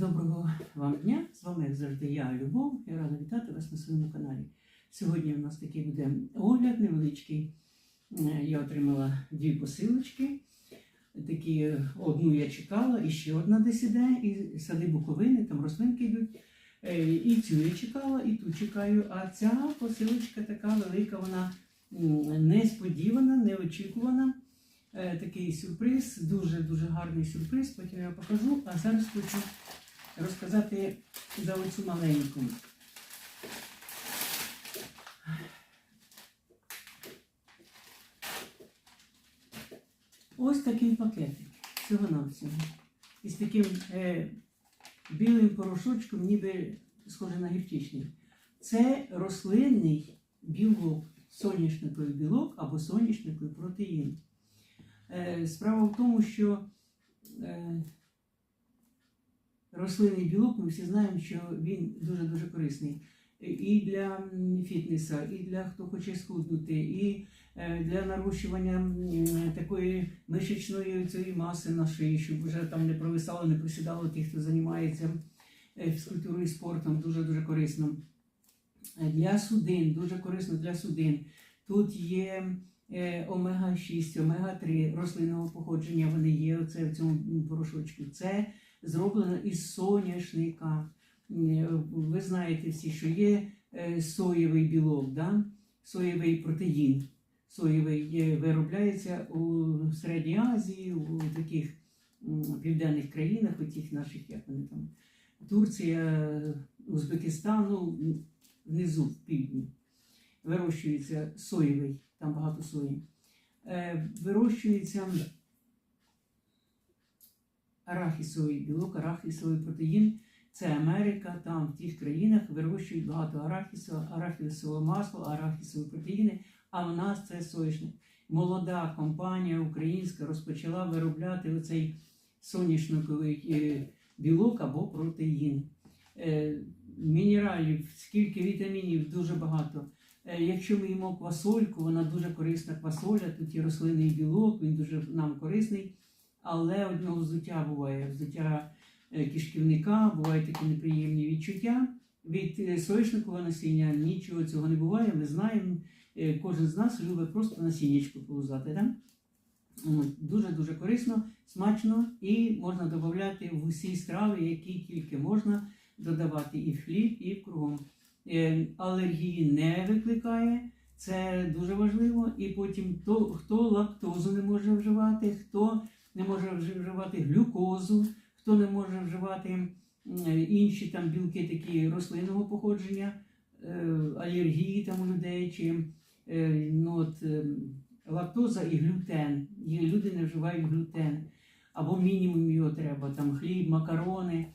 Доброго вам дня! З вами, як завжди, я, Любов. Я рада вітати вас на своєму каналі. Сьогодні у нас такий буде огляд невеличкий. Е, Я отримала дві посилочки. Такі одну я чекала, і ще одна десь іде, і сади буковини, там рослинки йдуть. Е, І цю я чекала, і ту чекаю. А ця посилочка така велика, вона несподівана, неочікувана. Е, Такий сюрприз, дуже-дуже гарний сюрприз, потім я покажу. А зараз хочу розказати за оцю маленьку. Ось такий пакетик, всього навсього Із таким е, білим порошочком, ніби схоже на гірчичний. Це рослинний білок, соняшниковий білок або соняшниковий протеїн. Е, справа в тому, що е, рослинний білок, ми всі знаємо, що він дуже-дуже корисний і для м, фітнесу, і для хто хоче схуднути, і е, для нарощування такої мишечної цієї маси на шиї, щоб вже там не провисало, не присідало ті, хто займається е, фізкультурою і спортом, дуже-дуже корисно. Е, Для судин, дуже корисно для судин. Тут є е, омега-6, омега-3 рослинного походження, вони є оце в цьому порошочку. Це зроблено із соняшника. Е, Ви знаєте всі, що є е, соєвий білок, да? соєвий протеїн. Соєвий е, виробляється у Середній Азії, у таких південних країнах, у тих наших, як вони там, Турція, Узбекистан, ну, внизу, в півдні. Вирощується соєвий, там багато сої. Вирощується арахісовий білок, арахісовий протеїн. Це Америка, там в тих країнах вирощують багато арахісу, арахісове масло, арахісові протеїни, а в нас це соняшник. Молода компанія українська розпочала виробляти оцей соняшниковий е, білок або протеїн. Е, Мінералів, скільки вітамінів, дуже багато. Е, Якщо ми їмо квасольку, вона дуже корисна квасоля, тут є рослинний білок, він дуже нам корисний. Але одного взуття буває, взуття е, кишківника, бувають такі неприємні відчуття. Від е, соняшникового насіння нічого цього не буває. Ми знаємо, е, кожен з нас любить просто насіннячку полузати. Да? Дуже-дуже корисно, смачно і можна додати в усі страви, які тільки можна додавати і в хліб, і в кругом. Алергії не викликає, це дуже важливо. І потім хто лактозу не може вживати, хто не може вживати глюкозу, хто не може вживати інші там білки такі рослинного походження, е, алергії там у людей, чи е, ну, от, е, лактоза і глютен. Є люди не вживають глютен, або мінімум його треба, там хліб, макарони.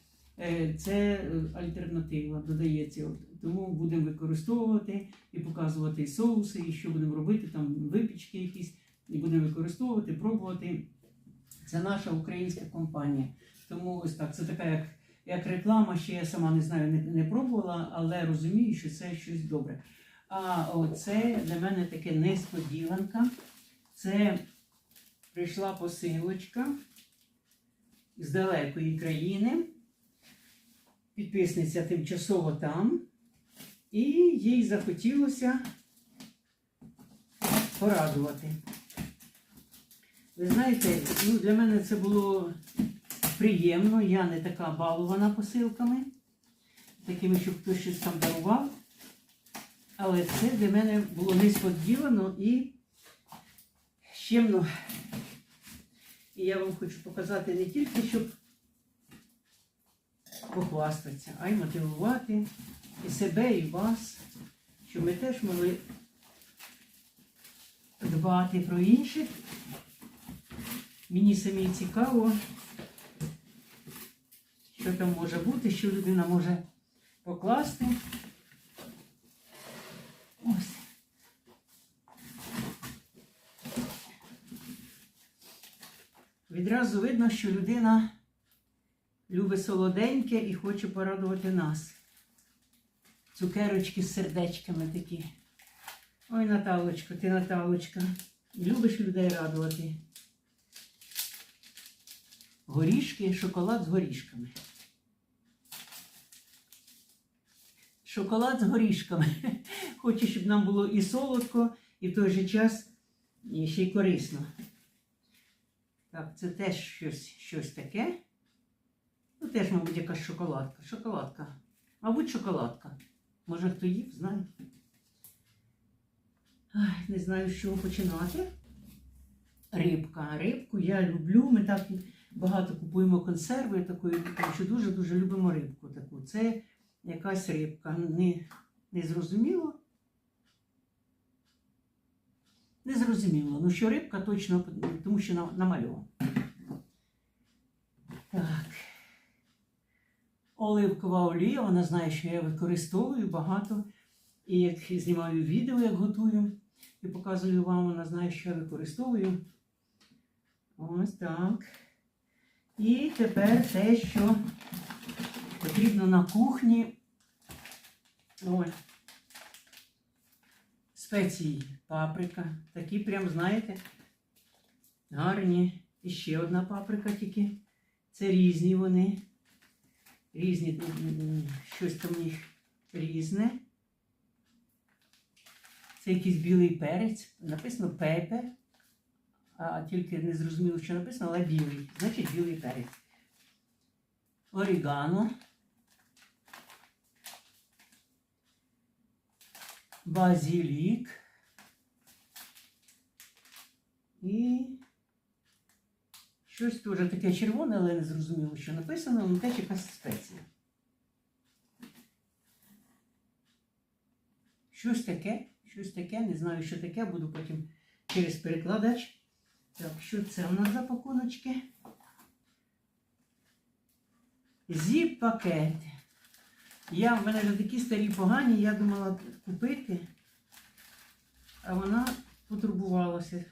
Це альтернатива додається. Тому будемо використовувати і показувати соуси, і що будемо робити, там випічки якісь, і будемо використовувати, пробувати. Це наша українська компанія. Тому ось так, це така як, як реклама, ще я сама не знаю, не, не пробувала, але розумію, що це щось добре. А оце для мене таке несподіванка. Це прийшла посилочка з далекої країни. Підписниця тимчасово там. І їй захотілося порадувати. Ви знаєте, ну, для мене це було приємно. Я не така балована посилками, такими, щоб хтось щось там дарував. Але це для мене було несподівано і щемно. І я вам хочу показати не тільки, щоб похвастатися, а й мотивувати і себе, і вас, щоб ми теж могли дбати про інших. Мені самі цікаво, що там може бути, що людина може покласти. Ось. Відразу видно, що людина любить солоденьке і хоче порадувати нас. Цукерочки з сердечками такі. Ой, Наталочка, ти Наталочка. Любиш людей радувати. Горішки, шоколад з горішками. шоколад з горішками. Хочу, щоб нам було і солодко, і в той же час ще й корисно. Так, це теж щось, щось таке. Ну, теж, мабуть, якась шоколадка. Шоколадка. Мабуть, шоколадка. Може, хто їв, знає. Не знаю, з чого починати. Рибка. Рибку я люблю. Ми так багато купуємо консерви такої, тому що дуже-дуже любимо рибку таку. Це якась рибка. Не, не зрозуміло. Не зрозуміло. Ну, що рибка точно, тому що на- намальована. Так. Оливкова олія, вона знає, що я використовую багато. І як знімаю відео, як готую, і показую вам, вона знає, що я використовую. Ось так. І тепер те, що потрібно на кухні. Ось. Спеції паприка. Такі прям, знаєте, гарні. І ще одна паприка тільки. Це різні вони. Різні, щось там них різне. Це якийсь білий перець. Написано пепе, а тільки не зрозуміло, що написано, але білий. Значить білий перець. Орігано. Базілік. І щось теж таке червоне, але не зрозуміло, що написано, але теж якась спеція. Щось таке, щось таке, не знаю, що таке, буду потім через перекладач. Так, що це у нас за пакуночки? Зіп-пакети. Я, в мене вже такі старі погані, я думала купити, а вона потурбувалася.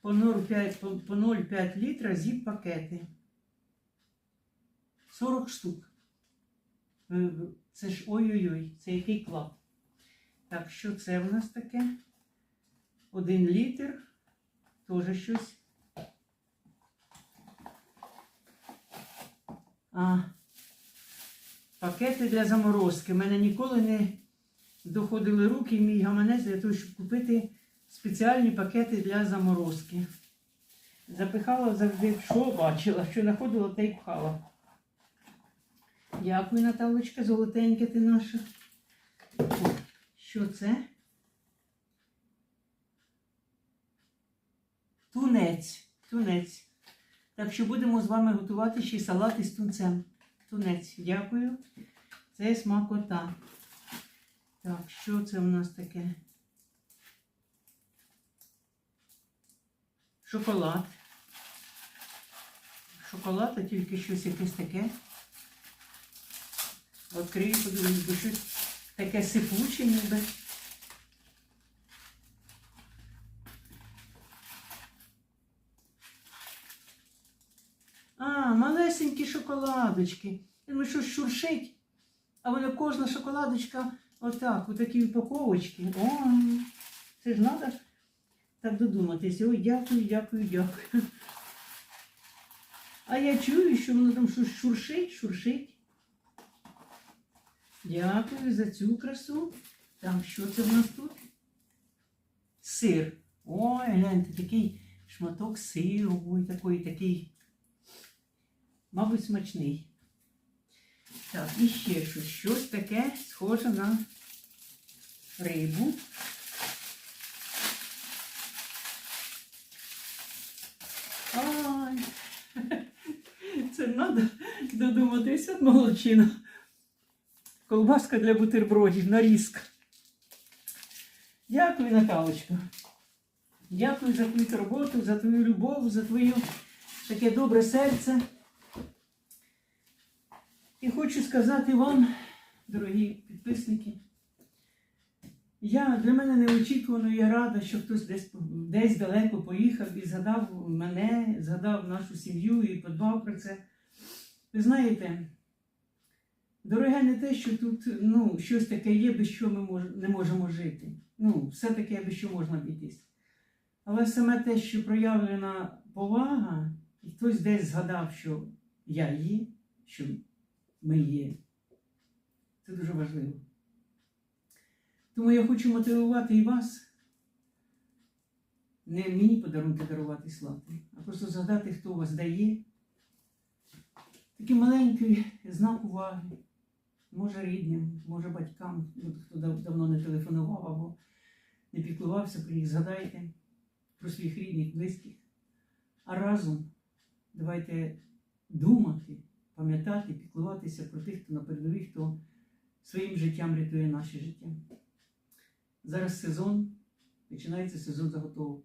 По 0,5 по, по літра зіп-пакети. 40 штук. Е, Це ж ой-ой-ой, це який клад. Так, що це в нас таке? Один літр. Теж щось. А, пакети для заморозки. У мене ніколи не доходили руки в мій гаманець для того, щоб купити спеціальні пакети для заморозки. Запихала завжди, що бачила, що знаходила, те й пхала. Дякую, Наталочка, золотенька ти наша. Що це? Тунець. Тунець. Так що будемо з вами готувати ще салат із тунцем. Тунець. Дякую. Це смакота. Так, що це у нас таке? Шоколад. Шоколад, а тільки щось якесь таке. Відкрию, подивлюсь, бо щось таке сипуче ніби. А, малесенькі шоколадочки. Я думаю, що шуршить, а воно кожна шоколадочка отак, у такій упаковочці. О, це ж треба так додуматися. Ой, дякую, дякую, дякую. А я чую, що воно там щось шуршить, шуршить. Дякую за цю красу. Так, що це в нас тут? Сир. Ой, гляньте, такий шматок сиру, ой, такий, такий. Мабуть, смачний. Так, і ще щось. Щось таке схоже на рибу. Ай, це треба додуматися молодчина. Колбаска для бутербродів, нарізка. Дякую, Наталочка. Дякую за твою роботу, за твою любов, за твоє таке добре серце. І хочу сказати вам, дорогі підписники, я для мене неочікувано я рада, що хтось десь, десь далеко поїхав і згадав мене, згадав нашу сім'ю і подбав про це. Ви знаєте, дороге не те, що тут ну, щось таке є, без чого ми мож, не можемо жити. Ну, все таке, без що можна обійтись. Але саме те, що проявлена повага, і хтось десь згадав, що я є, що ми є. Це дуже важливо. Тому я хочу мотивувати і вас не мені подарунки дарувати слати, а просто згадати, хто вас дає. Такий маленький знак уваги, може рідним, може батькам, хто давно не телефонував або не піклувався про них, згадайте про своїх рідних, близьких. А разом давайте думати, пам'ятати, піклуватися про тих, хто на передовій, хто своїм життям рятує наше життя. Зараз сезон, починається сезон заготовок.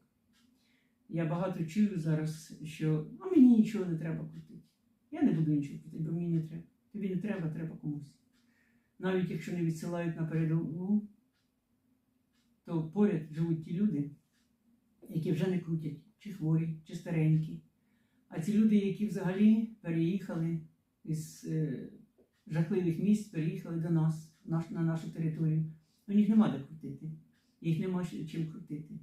Я багато чую зараз, що а мені нічого не треба крутити. Я не буду нічого крутити, бо мені не треба. Тобі не треба, треба комусь. Навіть якщо не відсилають на передову, то поряд живуть ті люди, які вже не крутять, чи хворі, чи старенькі. А ці люди, які взагалі переїхали із е, жахливих місць, переїхали до нас, наш, на нашу територію. У них нема де крутити, їх нема чим крутити.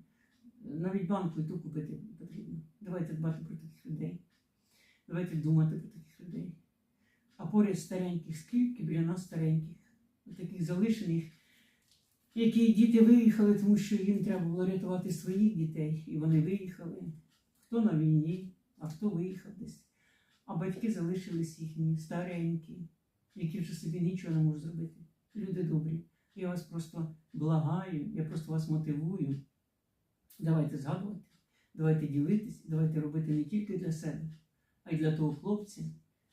Навіть банку ту купити потрібно. Давайте дбати про таких людей. Давайте думати про таких людей. А поряд стареньких, скільки біля нас стареньких, таких залишених, які діти виїхали, тому що їм треба було рятувати своїх дітей, і вони виїхали. Хто на війні, а хто виїхав батьки залишились їхні старенькі, які вже собі нічого не можуть зробити. Люди добрі. Я вас просто благаю, я просто вас мотивую. Давайте згадувати, давайте ділитись, давайте робити не тільки для себе, а й для того хлопця,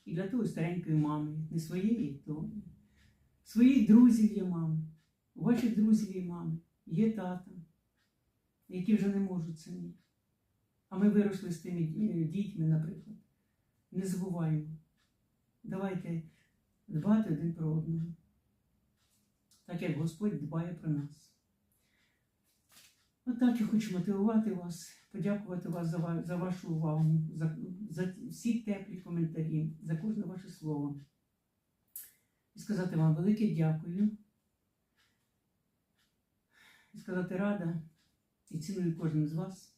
і для того старенької мами, не своєї, то своїх друзів є мами, у ваших друзів є мами, є тата, які вже не можуть самі. А ми виросли з тими дітьми, наприклад. Не забуваємо. Давайте дбати один про одного, так як Господь дбає про нас. Отак я хочу мотивувати вас, подякувати вас за, за вашу увагу, за, за всі теплі коментарі, за кожне ваше слово. І сказати вам велике дякую. І сказати рада і ціную кожним з вас.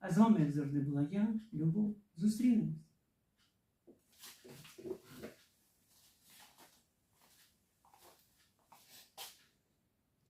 А з вами, як завжди, була я, Любов. Зустрінемось.